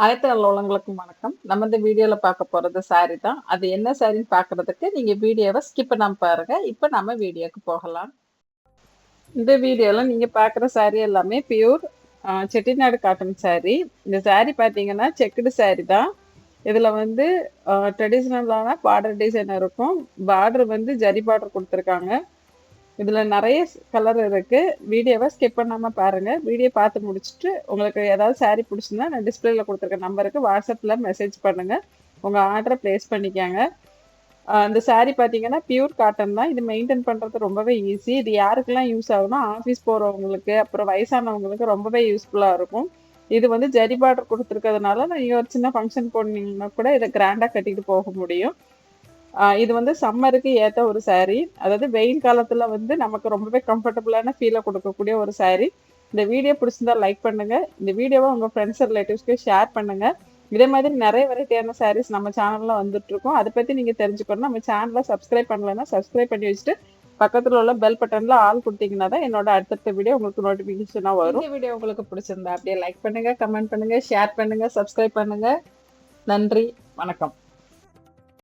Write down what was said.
அனைத்து நல்லவங்களுக்கும் வணக்கம். நம்ம இந்த வீடியோல பார்க்க போறது சாரி தான். அது என்ன சாரின்னு பாக்குறதுக்கு நீங்க வீடியோவை ஸ்கிப் பண்ணாம பாருங்க. இப்போ நம்ம வீடியோக்கு போகலாம். இந்த வீடியோல நீங்க பார்க்குற சாரி எல்லாமே பியூர் செட்டிநாடு காட்டன் சாரி இந்த சாரி பார்த்தீங்கன்னா செக்குடு சாரி தான். இதுல வந்து ட்ரெடிஷ்னலான பார்டர் டிசைன் இருக்கும். பார்டர் வந்து ஜரி பார்டர் கொடுத்துருக்காங்க. இதுல நிறைய கலர் இருக்கு. வீடியோவை ஸ்கிப் பண்ணாம பாருங்க. வீடியோ பார்த்து முடிச்சுட்டு உங்களுக்கு ஏதாவது saree பிடிச்சிருந்தா நான் டிஸ்பிளேல கொடுத்துருக்க நம்பருக்கு வாட்ஸ்அப்ல மெசேஜ் பண்ணுங்க. உங்க ஆர்டரை ப்ளேஸ் பண்ணிக்கோங்க. அந்த சாரீ பார்த்தீங்கன்னா பியூர் காட்டன் தான். இது மெயின்டைன் பண்ணுறது ரொம்பவே ஈஸி இது யாருக்கெல்லாம் யூஸ் ஆகும்னா ஆஃபீஸ் போகிறவங்களுக்கு அப்புறம் வயசானவங்களுக்கு ரொம்பவே யூஸ்ஃபுல்லாக இருக்கும். இது வந்து ஜரி பார்டர் கொடுத்துருக்கிறதுனால நீங்கள் ஒரு சின்ன ஃபங்க்ஷன் போனீங்கன்னா கூட இதை கிராண்டாக கட்டிட்டு போக முடியும். இது வந்து சம்மருக்கு ஏற்ற ஒரு saree. அதாவது வெயில் காலத்தில் வந்து நமக்கு ரொம்பவே கம்ஃபர்டபுளான ஃபீலை கொடுக்கக்கூடிய ஒரு saree. இந்த வீடியோ பிடிச்சிருந்தா லைக் பண்ணுங்க. இந்த வீடியோவை உங்கள் ஃப்ரெண்ட்ஸ் ரிலேட்டிவ்ஸ்க்கு ஷேர் பண்ணுங்க. இதே மாதிரி நிறைய வெரைட்டியான சாரீஸ் நம்ம சேனலில் வந்துட்டுருக்கோம். அதை பற்றி நீங்கள் தெரிஞ்சுக்கணும். நம்ம சேனலை சப்ஸ்கிரைப் பண்ணலன்னா சப்ஸ்கிரைப் பண்ணி வச்சுட்டு பக்கத்தில் உள்ள பெல் பட்டனில் ஆல் கொடுத்தீங்கன்னா தான் என்னோட அடுத்தடுத்த வீடியோ உங்களுக்கு நோட்டிஃபிகேஷனாக வரும். இந்த வீடியோ உங்களுக்கு பிடிச்சிருந்தா அப்படியே லைக் பண்ணுங்கள் கமெண்ட் பண்ணுங்கள் ஷேர் பண்ணுங்கள் சப்ஸ்கிரைப் பண்ணுங்கள் நன்றி வணக்கம்.